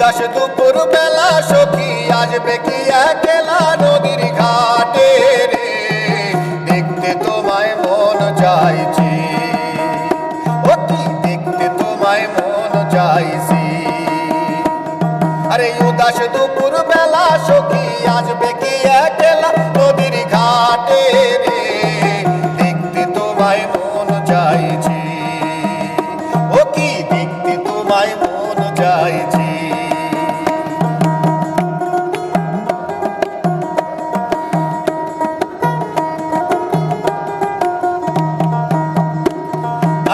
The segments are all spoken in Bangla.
উদাস দুপুর বেলা সখী একলা নদীর ঘাটে রে? দেখতে তোমায় মন চাইছে। ও কি দেখতে তোমায় মন চাইছি। আরে উদাস দুপুর বেলা সখী আসবে কি একলা নদীর ঘাটে রে? দেখতে তোমায় মন চাইছে।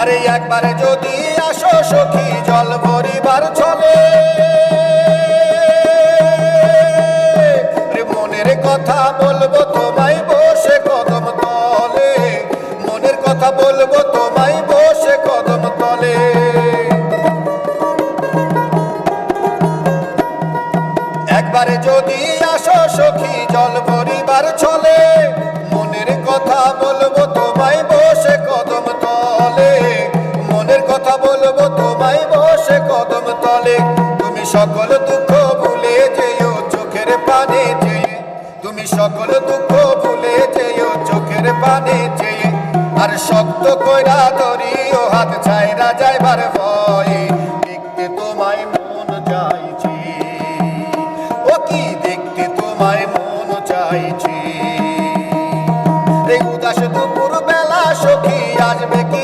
আরে একবারে যদি আসো সখী, জল ভরিবার চলে মনের কথা বলব তোমায় বসে কদম তলে। মনের কথা বলব তোমায় বসে কদম তলে। একবারে যদি আসো সখী, জল ভরিবার চলে মনের কথা বলব তোমায় বসে কদম তলে তোমায় বসে কদম তলে। তুমি সকল দুঃখ ভুলে যেও চোখের পানে চেয়ে তুমি সকল দুঃখ ভুলে যেও চোখের পানে চেয়ে আর শক্ত কইরা ধরি ও হাত ছাইরা যাইবার ভয়ে। দেখতে তোমায় মন চাইছি। ও কি দেখতে তোমায় মন চাইছি? রে উদাস দুপুর বেলা সখী আসবে কি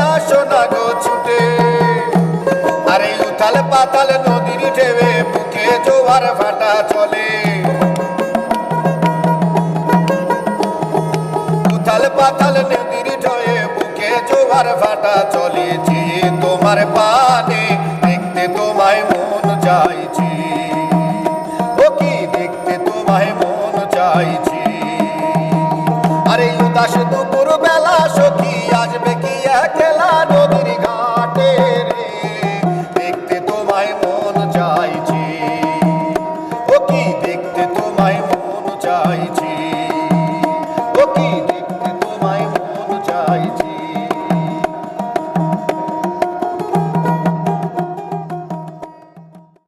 জোয়ার ভাটা চলে। উথাল পাতাল নদীর ঢয়ে বুকে জোয়ার ভাটা চলেছে। তোমার পানে দেখতে তোমায় মন চাইছি। দেখতে তোমায় মন চাইছি। আরে উদাস দুপুর